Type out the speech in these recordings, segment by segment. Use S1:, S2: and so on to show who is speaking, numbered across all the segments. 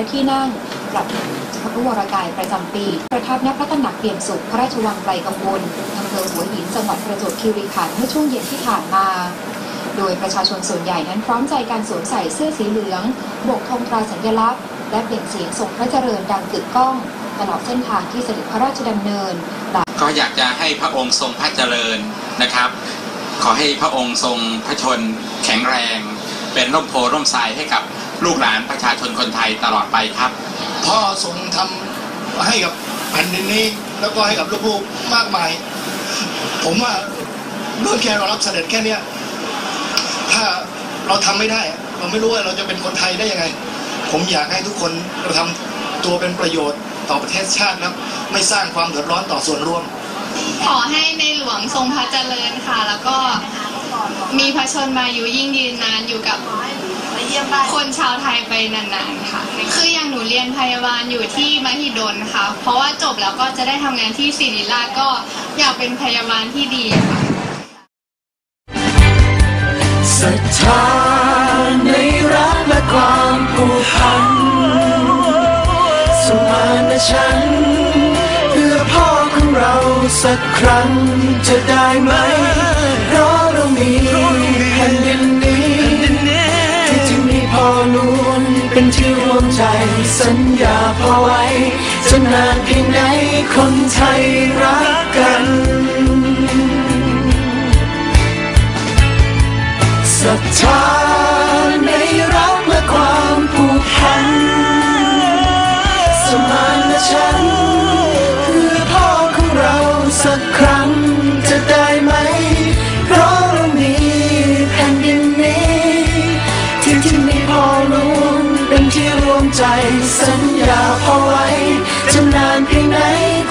S1: ระที่นั่งปรับพระวรากายประจำปี ประทับณพระตำหนักเปี่ยมสุขพระราชวังไกลกังวลอำเภอหัวหินจังหวัดประจวบคีรีขันธ์เมื่อช่วงเย็นที่ผ่านมา โดยประชาชนส่วนใหญ่นั้นพร้อมใจการสวมใส่เสื้อสีเหลืองโบกธงตราสัญลักษณ์และเปล่งเสียงทรงพระเจริญดังกึกก้อง ตลอดเส้นทางที่เสด็จพระราชดำเนิน
S2: ก็อยากจะให้พระองค์ทรงพระเจริญนะครับ ขอให้พระองค์ทรงพระชนแข็งแรง เป็นร่มโพร่มไทรให้กับลูกหลานประชาชนคนไทยตลอดไปครับ
S3: พ่อทรงทำให้กับแผ่นดินนี้ แล้วก็ให้กับลูกๆมากมาย ผมว่าเรื่องแค่เรารับเสด็จแค่เนี้ยถ้าเราทำไม่ได้อะเราไม่รู้ว่าเราจะเป็นคนไทยได้ยังไง ผมอยากให้ทุกคนเราทำตัวเป็นประโยชน์ต่อประเทศชาติครับ ไม่สร้างความเดือดร้อนต่อส่วนรวม
S4: ขอให้ในหลวงทรงพระเจริญค่ะ แล้วก็ มีพระชนมายุยิ่งยืนนานอยู่กับคนชาวไทยไปนานๆค่ะ คืออย่างหนูเรียนพยาบาลอยู่ที่มหิดลค่ะ เพราะว่าจบแล้วก็จะได้ทำงานที่ศิริราชก็อยากเป็นพยาบาลที่ดีค่ะ
S5: ศรัทธาในรักและความผูกพันสมานฉันท์เพื่อพ่อของเราสักครั้งจะได้ไหม ที่รวมใจสัญญาพ่อไว้จะนานเพียงไหนคนไทยรักกัน ศรัทธาในรักและความผูกพัน สมานฉันท์เพื่อพ่อของเราสักครั้ง ใจสัญญาพอไว้จะนานเพียงไหน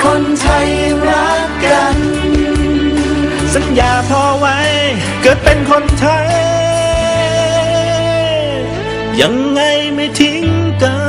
S5: คนไทยรักกัน
S6: สัญญาพอไว้ เกิดเป็นคนไทย ยังไงไม่ทิ้งกัน